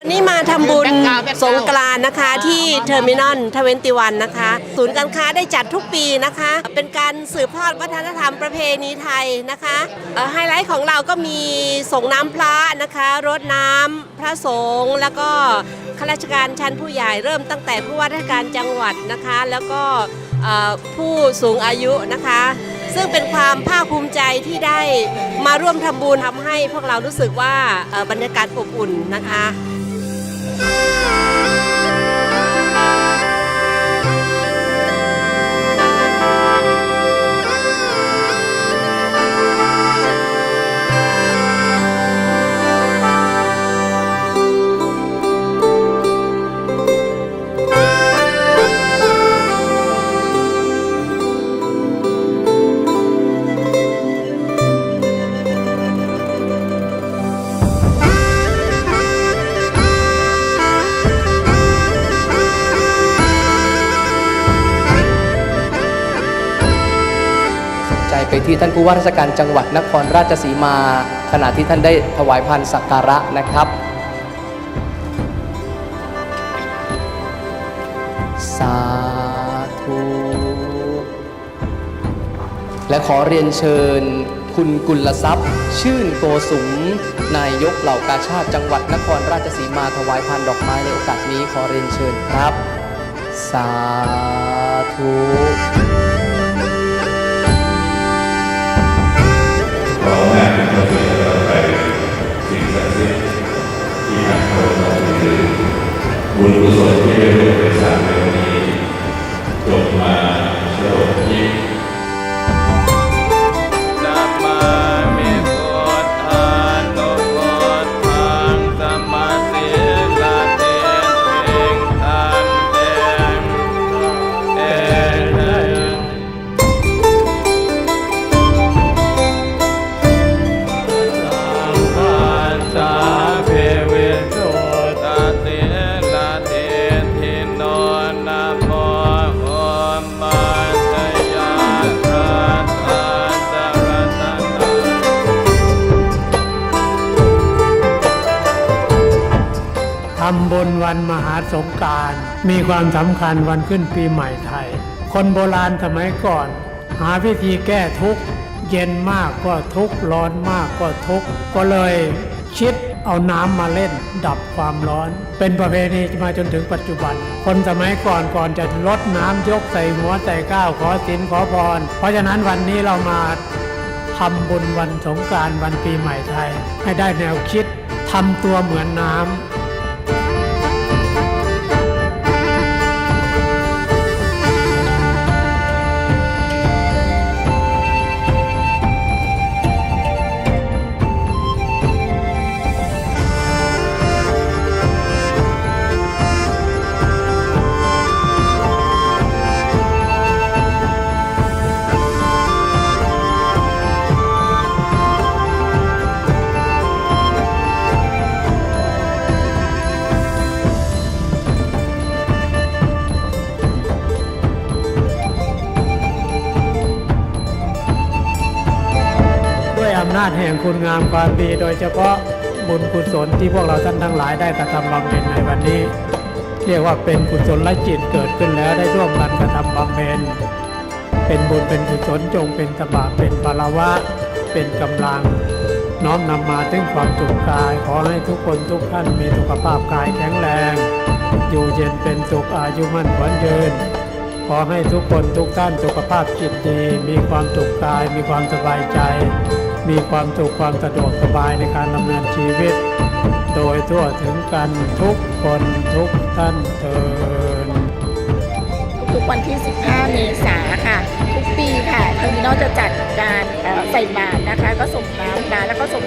วันนี้มาทำบุญสงกรานต์นะคะที่เทอร์มินอลทเวนตีวันนะคะ ศูนย์การค้าได้จัดทุกปีนะคะ เป็นการสืบทอดวัฒนธรรมประเพณีไทยนะคะไฮไลท์ของเราก็มีส่งน้ำพระนะคะรดน้ำพระสงฆ์แล้วก็ข้าราชการชั้นผู้ใหญ่เริ่มตั้งแต่ผู้ว่าราชการจังหวัดนะคะ แล้วก็ผู้สูงอายุนะคะ ซึ่งเป็นความภาคภูมิใจที่ได้มาร่วมทำบุญทำให้พวกเรารู้สึกว่าบรรยากาศอบอุ่นนะคะ oh ที่ท่านผู้ว่าราชการจังหวัดนครราชสีมา ขณะที่ท่านได้ถวายพันสักการะนะครับ สาธุ และขอเรียนเชิญคุณกุลทรัพย์ ชื่นโกสุม นายกเหล่ากาชาติจังหวัดนครราชสีมาถวายพันดอกไม้ในโอกาสนี้ขอเรียนเชิญครับ สาธุ บุญกุศลที่ได้ร่วมกันสร้างในวันนี้จบมาฉลองยิ่งสัำบุญวันมหาสงการ มีความสำคัญวันขึ้นปีใหม่ไทย คนโบราณสมัยก่อน หาวิธีแก้ทุกข์ เย็นมากก็ทุกข์ ร้อนมากก็ทุกข์ ก็เลยคิดเอาน้ำมาเล่นดับความร้อน เป็นประเพณีมาจนถึงปัจจุบัน คนสมัยก่อนก่อนจะลดน้ำยกใส่หัวใส่ก้าวขอศีลขอพร เพราะฉะนั้นวันนี้เรามาทำบุญวันสงการวันปีใหม่ไทย ให้ได้แนวคิดทำตัวเหมือนน้ำำนาจแห่งคุณงามความดี โดยเฉพาะบุญกุศลที่พวกเราท่านทั้งหลายได้กระทำบำเพ็ญในวันนี้ เรียกว่าเป็นกุศลและจิตเกิดขึ้นแล้วได้ร่วมกันกระทำบำเพ็ญเป็นบุญเป็นกุศลจงเป็นตบะเป็นปารวะ เป็นกำลัง น้อมนำมาถึงความสุขกาย ขอให้ทุกคนทุกท่านมีสุขภาพกายแข็งแรง อยู่เย็นเป็นสุขอายุมั่นขวัญยืนขอให้ทุกคนทุกท่านสุขภาพจิตดี มีความสุขกายมีความสบายใจ มีความสุขความสะดวกสบายในการดำเนินชีวิต โดยทั่วถึงกันทุกคนทุกท่านเทินทุกวันที่ 15 เมษายนค่ะ ทุกปีค่ะทางนี้นอลจะจัดการใส่บาตรนะคะ ก็ส่งน้ำนะแล้วก็ส่ง